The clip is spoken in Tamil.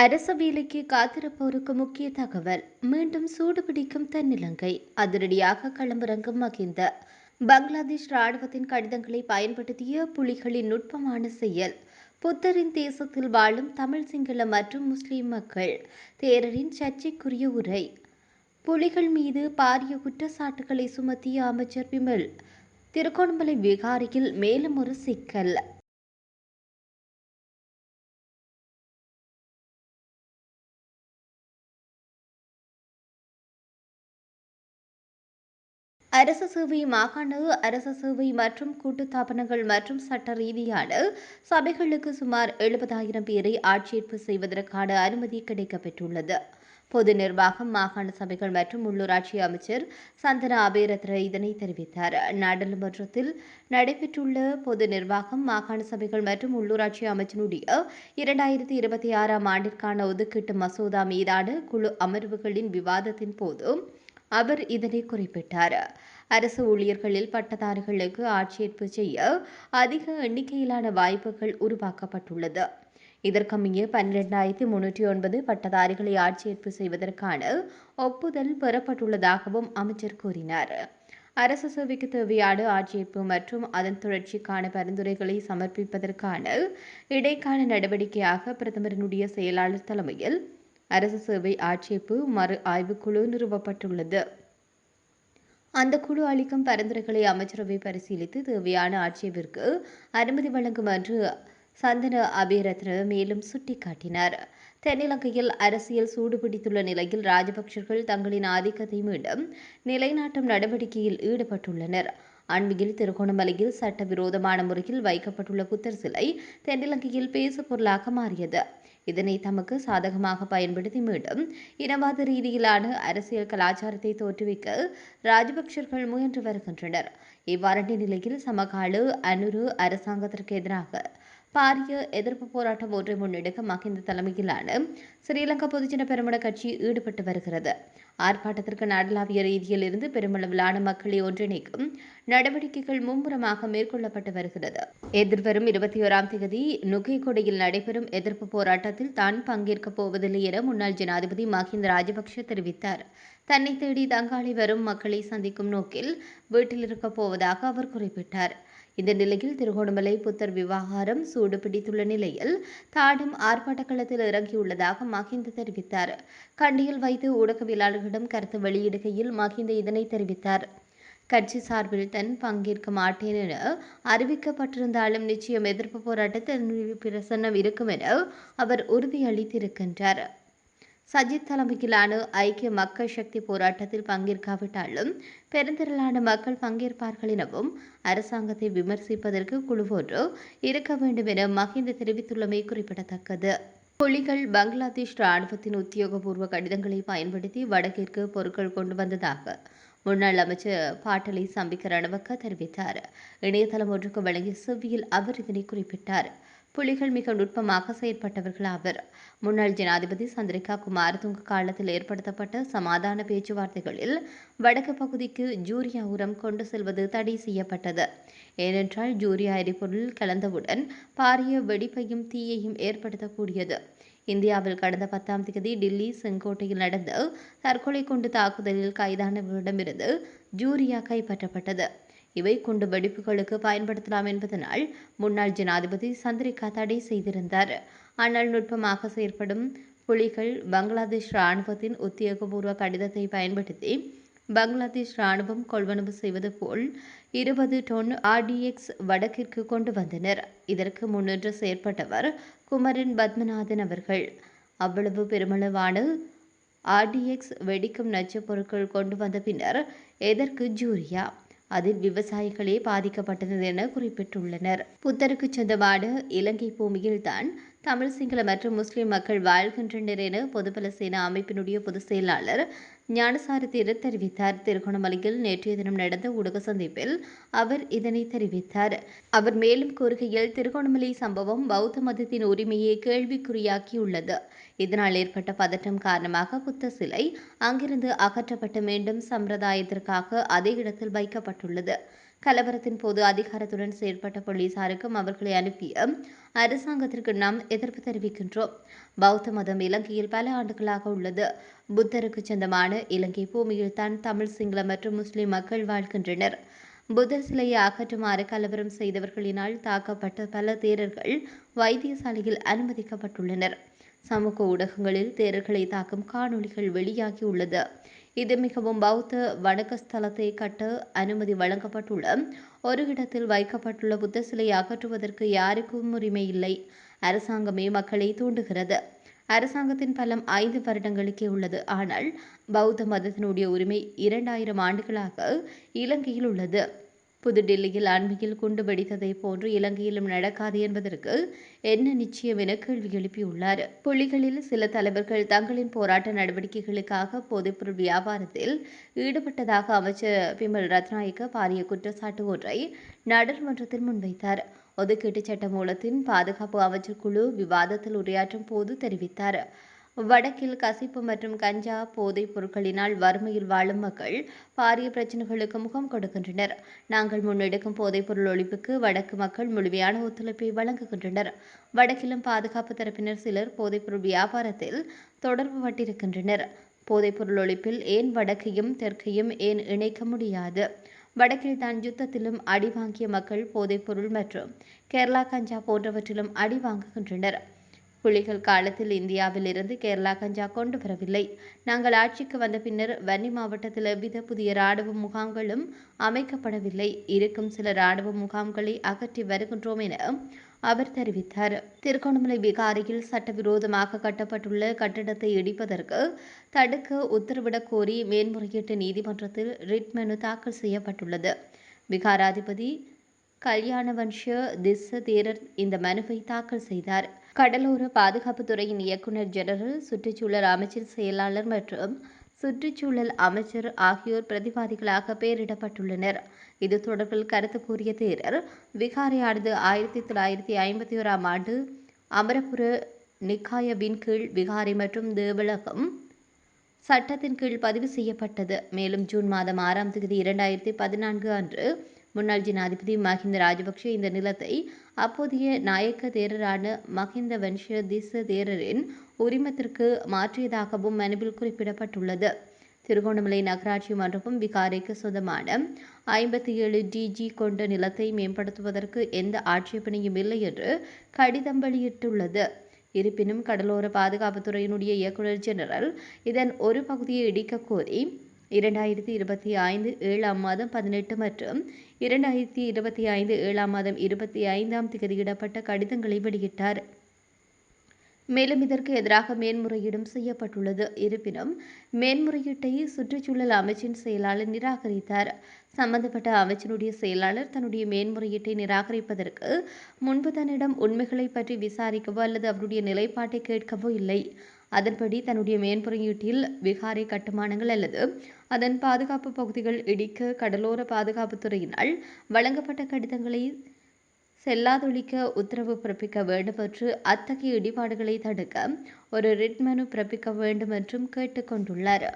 அரச வேலைக்கு காத்திருப்போருக்கு முக்கிய தகவல். மீண்டும் சூடு பிடிக்கும் தென்னிலங்கை. அதிரடியாக களமிறங்கும் மகிந்த. பங்களாதேஷ் ராணுவத்தின் கடிதங்களை பயன்படுத்திய புலிகளின் நுட்பமான செயல். புத்தரின் தேசத்தில் வாழும் தமிழ் சிங்கள மற்றும் முஸ்லிம் மக்கள். தேரரின் சர்ச்சைக்குரிய உரை. புலிகள் மீது பாரிய குற்றச்சாட்டுகளை சுமத்திய அமைச்சர் விமல் திருகோணமலை விகாரியில் மேலும் ஒரு சிக்கல். அரச சேவை மாகாண அரச சேவை மற்றும் கூட்டுத்தாபனங்கள் மற்றும் சட்ட ரீதியான சபைகளுக்கு சுமார் எழுபதாயிரம் பேரை ஆட்சேர்ப்பு செய்வதற்கான அனுமதி கிடைக்கப்பெற்றுள்ளது. பொது நிர்வாகம் மாகாண சபைகள் மற்றும் உள்ளூராட்சி அமைச்சர் சந்தன அபேரத்ர இதனை தெரிவித்தார். நாடாளுமன்றத்தில் நடைபெற்றுள்ள பொது நிர்வாகம் மாகாண சபைகள் மற்றும் உள்ளூராட்சி அமைச்சனுடைய இரண்டாயிரத்தி இருபத்தி ஆறாம் ஆண்டிற்கான ஒதுக்கீட்டு மசோதா மீதான குழு அமர்வுகளின் விவாதத்தின் போது அவர் இதனை குறிப்பிட்டார். அரசு ஊழியர்களில் பட்டதாரிகளுக்கு ஆட்சேர்ப்பு செய்ய அதிக எண்ணிக்கையிலான வாய்ப்புகள் உருவாக்கப்பட்டுள்ளது. இதற்கமைய பன்னிரெண்டாயிரத்தி முன்னூற்றி ஒன்பது பட்டதாரிகளை ஆட்சேர்ப்பு செய்வதற்கான ஒப்புதல் பெறப்பட்டுள்ளதாகவும் அமைச்சர் கூறினார். அரசு சேவைக்கு தேவையான ஆட்சேர்ப்பு மற்றும் அதன் தொடர்ச்சிக்கான பரிந்துரைகளை சமர்ப்பிப்பதற்கான இடைக்கால நடவடிக்கையாக பிரதமரினுடைய செயலாளர் தலைமையில் அரசு சேவை ஆட்சேப்பு மறு ஆய்வுக்குழு நிறுவப்பட்டுள்ளது. அந்த குழு அளிக்கும் பரிந்துரைகளை அமைச்சரவை பரிசீலித்து தேவையான ஆட்சேபிற்கு அனுமதி வழங்கும் என்று சந்தன அபிரத்ன மேலும் சுட்டிக்காட்டினார். தென்னிலங்கையில் அரசியல் சூடுபிடித்துள்ள நிலையில் ராஜபக்சர்கள் தங்களின் ஆதிக்கத்தை மீண்டும் நிலைநாட்டும் நடவடிக்கையில் ஈடுபட்டுள்ளனர். அண்மையில் திருகோணமலையில் சட்டவிரோதமான முறையில் வைக்கப்பட்டுள்ள புத்தர் சிலை தென்னிலங்கையில் பேசு பொருளாக மாறியது. இதனை தமக்கு சாதகமாக பயன்படுத்தி மீண்டும் இனவாத ரீதியிலான அரசியல் கலாச்சாரத்தை தோற்றுவிக்க ராஜபக்சர்கள் முயன்று வருகின்றனர். இவ்வாறான நிலையில் சமகால அனுரு அரசாங்கத்திற்கு எதிராக பாரிய எதிர்ப்பு போராட்டம் ஒன்றை முன்னெடுக்க மகிந்த தலைமையிலான ஸ்ரீலங்கா பொதுஜன பெருமன கட்சி ஈடுபட்டு வருகிறது. ஆர்ப்பாட்டத்திற்கு நாடளாவிய ரீதியில் இருந்து பெருமளவிலான மக்களை ஒன்றிணைக்கும் நடவடிக்கைகள் மும்முரமாக மேற்கொள்ளப்பட்டு வருகிறது. எதிர்வரும் இருபத்தி ஓராம் தேதி நுகைகொடையில் நடைபெறும் எதிர்ப்பு போராட்டத்தில் தான் பங்கேற்கப் போவதில்லை என முன்னாள் ஜனாதிபதி மஹிந்த ராஜபக்ஷ தெரிவித்தார். தன்னை தேடி தங்காளி வரும் மக்களை சந்திக்கும் நோக்கில் வீட்டில் இருக்கப் போவதாக அவர் குறிப்பிட்டார். இந்த நிலையில் திருகோணமலை புத்தர் விவகாரம் சூடு பிடித்துள்ள நிலையில் தானும் ஆர்ப்பாட்ட களத்தில் இறங்கியுள்ளதாக மஹிந்த தெரிவித்தார். கண்டியில் வைத்து ஊடகவியலாளர்களிடம் கருத்து வெளியிடுகையில் மகிந்த இதனை தெரிவித்தார். கட்சி சார்பில் தன் பங்கேற்க மாட்டேன் என அறிவிக்கப்பட்டிருந்தாலும் நிச்சயம் எதிர்ப்பு போராட்டத்தில் பிரசன்னம் இருக்கும் என அவர் உறுதியளித்திருக்கின்றார். சஜித் தலைமையிலான ஐக்கிய மக்கள் சக்தி போராட்டத்தில் பங்கேற்காவிட்டாலும் பெருந்திரளான மக்கள் பங்கேற்பார்கள் எனவும் அரசாங்கத்தை விமர்சிப்பதற்கு குழு ஒன்று இருக்க வேண்டும் என மஹிந்த தெரிவித்துள்ளமை குறிப்பிடத்தக்கது. புலிகள் பங்களாதேஷ் ராணுவத்தின் உத்தியோகபூர்வ கடிதங்களை பயன்படுத்தி வடக்கிற்கு பொருட்கள் கொண்டு வந்ததாக முன்னாள் அமைச்சர் பாட்டலி சம்பிக்க ரணவக்க தெரிவித்தார். இணையதளம் ஒன்றுக்கு வழங்கிய செவ்வியில் அவர் இதனை குறிப்பிட்டார். புலிகள் மிக நுட்பமாக செயற்பட்டவர்கள் அவர் முன்னாள் ஜனாதிபதி சந்திரிகா குமாரதுங்க காலத்தில் ஏற்படுத்தப்பட்ட சமாதான பேச்சுவார்த்தைகளில் வடக்கு பகுதிக்கு ஜூரியா உரம் கொண்டு செல்வது தடை செய்யப்பட்டது. ஏனென்றால் ஜூரியா எரிபொருள் கலந்தவுடன் பாரிய வெடிப்பையும் தீயையும் ஏற்படுத்தக்கூடியது. இந்தியாவில் கடந்த பத்தாம் தேதி டில்லி செங்கோட்டையில் நடந்த தற்கொலை கொண்டு தாக்குதலில் கைதானவரிடமிருந்து ஜூரியா கைப்பற்றப்பட்டது. இவை குண்டு வெடிப்புகளுக்கு பயன்படுத்தலாம் என்பதனால் முன்னாள் ஜனாதிபதி சந்திரிகா தடை செய்திருந்தார். ஆனால் நுட்பமாக செயற்படும் புலிகள் பங்களாதேஷ் ராணுவத்தின் உத்தியோகபூர்வ கடிதத்தை பயன்படுத்தி பங்களாதேஷ் ராணுவம் கொள்வனவு செய்வது போல் இருபது டொன் ஆர்டிஎக்ஸ் வடக்கிற்கு கொண்டு வந்தனர். இதற்கு முன்னின்று செயற்பட்டவர் குமரன் பத்மநாதன் அவர்கள். அவ்வளவு பெருமளவான ஆர்டிஎக்ஸ் வெடிக்கும் நச்சுப் பொருட்கள் கொண்டு வந்த பின்னர் எதற்கு ஜூரியா? அதில் விவசாயிகளே பாதிக்கப்பட்டது என குறிப்பிட்டுள்ளனர். புத்தருக்கு சொந்தமான இலங்கை பூமியில்தான் தமிழ் சிங்கள மற்றும் முஸ்லிம் மக்கள் வாழ்கின்றனர் என பொதுபல சேனா அமைப்பினுடைய பொதுச் செயலாளர் ஞானசார தீரர் தெரிவித்தார். திருகோணமலையில் நேற்றைய தினம் நடந்த ஊடக சந்திப்பில் அவர் இதனை தெரிவித்தார். அவர் மேலும் கூறுகையில் திருகோணமலை சம்பவம் பௌத்த மதத்தின் உரிமையை கேள்விக்குறியாக்கியுள்ளது. இதனால் ஏற்பட்ட பதற்றம் காரணமாக புத்த சிலை அங்கிருந்து அகற்றப்பட்டு மீண்டும் சம்பிரதாயத்திற்காக அதே இடத்தில் வைக்கப்பட்டுள்ளது. கலவரத்தின் போது அதிகாரத்துடன் செயற்பட்ட போலீசாருக்கும் அவர்களை அனுப்பிய அரசாங்கத்திற்கு நாம் எதிர்ப்பு தெரிவிக்கின்றோம். பௌத்த மதம் இலங்கையில் பல ஆண்டுகளாக உள்ளது. புத்தருக்கு சொந்தமான இலங்கை பூமியில் தான் தமிழ் சிங்கள மற்றும் முஸ்லிம் மக்கள் வாழ்கின்றனர். புத்தர் சிலையை அகற்றுமாறு கலவரம் செய்தவர்களினால் தாக்கப்பட்ட பல தேரர்கள் வைத்தியசாலையில் அனுமதிக்கப்பட்டுள்ளனர். சமூக ஊடகங்களில் தேரர்களை தாக்கும் காணொளிகள் வெளியாகியுள்ளது. இது மிகவும் பௌத்த வணக்க ஸ்தலத்தை கட்ட அனுமதி வழங்கப்பட்டுள்ள ஒரு இடத்தில் வைக்கப்பட்டுள்ள புத்த சிலை அகற்றுவதற்கு யாருக்கும் உரிமை இல்லை. அரசாங்கமே மக்களை தூண்டுகிறது. அரசாங்கத்தின் பலம் ஐந்து வருடங்களுக்கே உள்ளது. ஆனால் பௌத்த மதத்தினுடைய உரிமை இரண்டாயிரம் ஆண்டுகளாக இலங்கையில் உள்ளது. புதுடில்லியில் அண்மையில் குண்டு வெடித்ததை போன்று இலங்கையிலும் நடக்காது என்பதற்கு என்ன நிச்சயம் என கேள்வி எழுப்பியுள்ளார். புலிகளில் சில தலைவர்கள் தங்களின் போராட்ட நடவடிக்கைகளுக்காக போதைப்பொருள் வியாபாரத்தில் ஈடுபட்டதாக அமைச்சர் விமல் ரத்நாயக்க பாரிய குற்றச்சாட்டு ஒன்றை நாடாளுமன்றத்தில் முன்வைத்தார். ஒதுக்கீட்டு சட்ட மூலத்தின் பாதுகாப்பு அமைச்சர் குழு விவாதத்தில் உரையாற்றும் போது தெரிவித்தார். வடக்கில் கசிப்பு மற்றும் கஞ்சா போதைப் பொருட்களினால் வறுமையில் வாழும் மக்கள் பாரிய பிரச்சனைகளுக்கு முகம் கொடுக்கின்றனர். நாங்கள் முன்னெடுக்கும் போதைப்பொருள் ஒழிப்புக்கு வடக்கு மக்கள் முழுமையான ஒத்துழைப்பை வழங்குகின்றனர். வடக்கிலும் பாதுகாப்பு தரப்பினர் சிலர் போதைப்பொருள் வியாபாரத்தில் தொடர்பு பட்டிருக்கின்றனர். போதைப்பொருள் ஒழிப்பில் ஏன் வடக்கையும் தெற்கையும் ஏன் இணைக்க முடியாது? வடக்கில் தான் யுத்தத்திலும் அடி வாங்கிய மக்கள் போதைப்பொருள் மற்றும் கேரளா கஞ்சா போன்றவற்றிலும் அடி வாங்குகின்றனர். புலிகள் காலத்தில் இந்தியாவில் இருந்து கேரளா கஞ்சா கொண்டு வரவில்லை. நாங்கள் ஆட்சிக்கு வந்த பின்னர் வன்னி மாவட்டத்தில் எவ்வித புதிய ராணுவ முகாம்களும் அமைக்கப்படவில்லை. இருக்கும் சில ராணுவ முகாம்களை அகற்றி வருகின்றோம் என அவர் தெரிவித்தார். திருகோணமலை விகாரியில் சட்டவிரோதமாக கட்டப்பட்டுள்ள கட்டிடத்தை இடிப்பதற்கு தடுக்க உத்தரவிடக் கோரி மேன்முறையீட்டு நீதிமன்றத்தில் ரிட் மனு தாக்கல் செய்யப்பட்டுள்ளது. விகாராதிபதி கல்யாணவன்ஷ திஸ்ஸ தேரர் இந்த மனுவை தாக்கல் செய்தார். கடலோர பாதுகாப்புத்துறையின் இயக்குநர் ஜெனரல் சுற்றுச்சூழல் அமைச்சர் செயலாளர் மற்றும் சுற்றுச்சூழல் அமைச்சர் ஆகியோர் பிரதிவாதிகளாக பெயரிடப்பட்டுள்ளனர். இது தொடர்பில் கருத்து கூறிய தேரர் விகாரையானது ஆயிரத்தி தொள்ளாயிரத்தி ஐம்பத்தி ஓராம் ஆண்டு அமரபுர நிக்காயவின் கீழ் விகாரை மற்றும் தேவலகம் சட்டத்தின் கீழ் பதிவு செய்யப்பட்டது. மேலும் ஜூன் மாதம் ஆறாம் தேதி இரண்டாயிரத்தி பதினான்கு அன்று முன்னாள் ஜனாதிபதி மஹிந்த ராஜபக்ஷ இந்த நிலத்தை அப்போதைய நாயக்க தேரரான மஹிந்த வன்ஷ திச தேரரின் உரிமத்திற்கு மாற்றியதாகவும் மனுவில் குறிப்பிடப்பட்டுள்ளது. திருகோணமலை நகராட்சி மன்றமும் விகாரைக்கு சொந்தமான ஐம்பத்தி ஏழு டிஜி கொண்ட நிலத்தை மேம்படுத்துவதற்கு எந்த ஆட்சேபனையும் இல்லை என்று கடிதம் வெளியிட்டுள்ளது. இருப்பினும் கடலோர பாதுகாப்புத்துறையினுடைய இயக்குநர் ஜெனரல் இதன் ஒரு பகுதியை இடிக்க கோரி இரண்டாயிரத்தி இருபத்தி ஐந்து ஏழாம் மாதம் பதினெட்டு மற்றும் இரண்டாயிரத்தி இருபத்தி ஐந்து ஏழாம் மாதம் இருபத்தி ஐந்தாம் திகதியிடப்பட்ட கடிதங்களை வெளியிட்டார். மேலும் இதற்கு எதிராக மேன்முறையீடும் செய்யப்பட்டுள்ளது. இருப்பினும் மேன்முறையீட்டை சுற்றுச்சூழல் அமைச்சின் செயலாளர் நிராகரித்தார். சம்பந்தப்பட்ட அமைச்சினுடைய செயலாளர் தன்னுடைய மேன்முறையீட்டை நிராகரிப்பதற்கு முன்பு தன்னிடம் உண்மைகளை பற்றி விசாரிக்கவோ அல்லது அவருடைய நிலைப்பாட்டை கேட்கவோ இல்லை. அதன்படி தன்னுடைய மேன்புறையீட்டில் விகாரை கட்டுமானங்கள் அல்லது அதன் பாதுகாப்பு பகுதிகள் இடிக்க கடலோர பாதுகாப்புத்துறையினால் வழங்கப்பட்ட கடிதங்களை செல்லாதொழிக்க உத்தரவு பிறப்பிக்க வேண்டும் என்று அத்தகைய இடிபாடுகளை தடுக்க ஒரு ரிட் மனு பிறப்பிக்க வேண்டும் என்றும் கேட்டுக்கொண்டுள்ளார்.